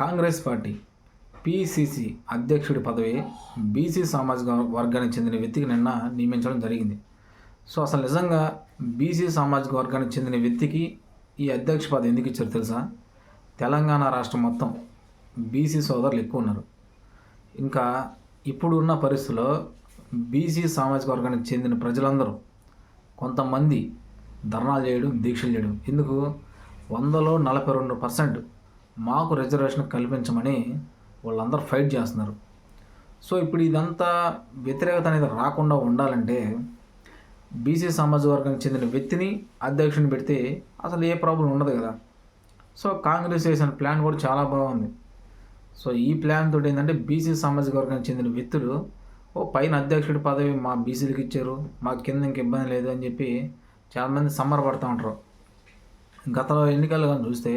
Congress party PCC అధ్యక్షుడి పదవి BC సామాజిక వర్గానికి చెందిన వ్యక్తికి నిన్న నియమించడం జరిగింది. సో అసలు నిజంగా బీసీ సామాజిక వర్గానికి చెందిన వ్యక్తికి ఈ అధ్యక్ష పదవి ఎందుకు ఇచ్చారు తెలుసా? తెలంగాణ రాష్ట్రం మొత్తం బీసీ సోదరులు ఎక్కువ ఉన్నారు. ఇంకా ఇప్పుడు ఉన్న పరిస్థితుల్లో బీసీ సామాజిక వర్గానికి చెందిన ప్రజలందరూ కొంతమంది ధర్నాలు చేయడం దీక్షలు చేయడం. ఎందుకు? వందలో నలభై రెండు పర్సెంట్ మాకు రిజర్వేషన్ కల్పించమని వాళ్ళందరూ ఫైట్ చేస్తున్నారు. సో ఇప్పుడు ఇదంతా వ్యతిరేకత అనేది రాకుండా ఉండాలంటే బీసీ సమాజ వర్గానికి చెందిన వ్యక్తిని అధ్యక్షుని పెడితే అసలు ఏ ప్రాబ్లం ఉండదు కదా. సో కాంగ్రెస్ చేసిన ప్లాన్ కూడా చాలా బాగుంది. సో ఈ ప్లాన్ తోటి ఏంటంటే బీసీ సామాజిక వర్గానికి చెందిన వ్యక్తులు ఓ పైన అధ్యక్షుడి పదవి మా బీసీలకు ఇచ్చారు మా కింద ఇంక ఇబ్బంది లేదు అని చెప్పి చాలామంది సమ్మర్ పడుతూ ఉంటారు. గతంలో ఎన్నికలు కానీ చూస్తే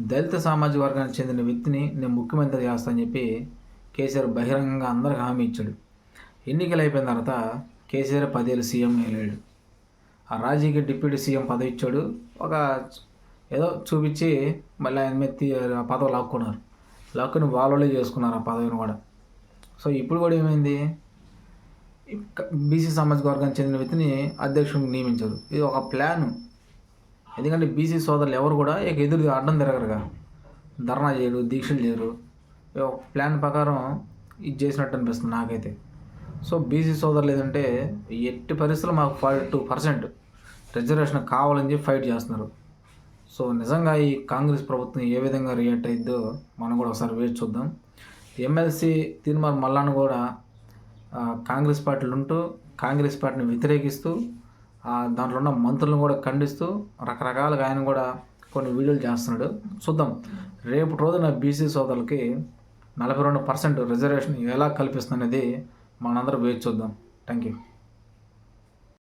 దళిత సామాజిక వర్గానికి చెందిన వ్యక్తిని నేను ముఖ్యమంత్రి చేస్తానని చెప్పి కేసీఆర్ బహిరంగంగా అందరికి హామీ ఇచ్చాడు. ఎన్నికలు అయిపోయిన తర్వాత కేసీఆర్ పదేళ్ళు సీఎం వెళ్ళాడు ఆ రాజీకి డిప్యూటీ సీఎం పదవి ఇచ్చాడు. ఒక ఏదో చూపించి మళ్ళీ ఆయన మీద ఆ పదవి లాక్కున్నారు. లాక్కుని వాళ్ళే చేసుకున్నారు ఆ పదవిని కూడా. సో ఇప్పుడు కూడా ఏమైంది? బీసీ సామాజిక వర్గానికి చెందిన వ్యక్తిని అధ్యక్షుడిని నియమించారు. ఇది ఒక ప్లాన్. ఎందుకంటే బీసీ సోదరులు ఎవరు కూడా ఇక ఎదురు అడ్డం తిరగరుగా. ధర్నా చేయరు దీక్షలు చేయరు. ప్లాన్ ప్రకారం ఇది చేసినట్టు అనిపిస్తుంది నాకైతే. సో బీసీ సోదరులు ఏదంటే ఎట్టి పరిస్థితులు మాకు ఫైవ్ టూ పర్సెంట్ రిజర్వేషన్ కావాలని చెప్పి ఫైట్ చేస్తున్నారు. సో నిజంగా ఈ కాంగ్రెస్ ప్రభుత్వం ఏ విధంగా రియాక్ట్ అయిద్దో మనం కూడా ఒకసారి వేచి చూద్దాం. ఎమ్మెల్సీ తీర్మార్ మల్లాను కూడా కాంగ్రెస్ పార్టీలు ఉంటూ కాంగ్రెస్ పార్టీని వ్యతిరేకిస్తూ దాంట్లో ఉన్న మంత్రులను కూడా ఖండిస్తూ రకరకాలుగా ఆయన కూడా కొన్ని వీడియోలు చేస్తున్నాడు. చూద్దాం. రేపు రోజున బీసీ సోదరులకి నలభై రెండు పర్సెంట్ రిజర్వేషన్ ఎలా కల్పిస్తుంది అనేది మనందరం వేచి చూద్దాం. Thank you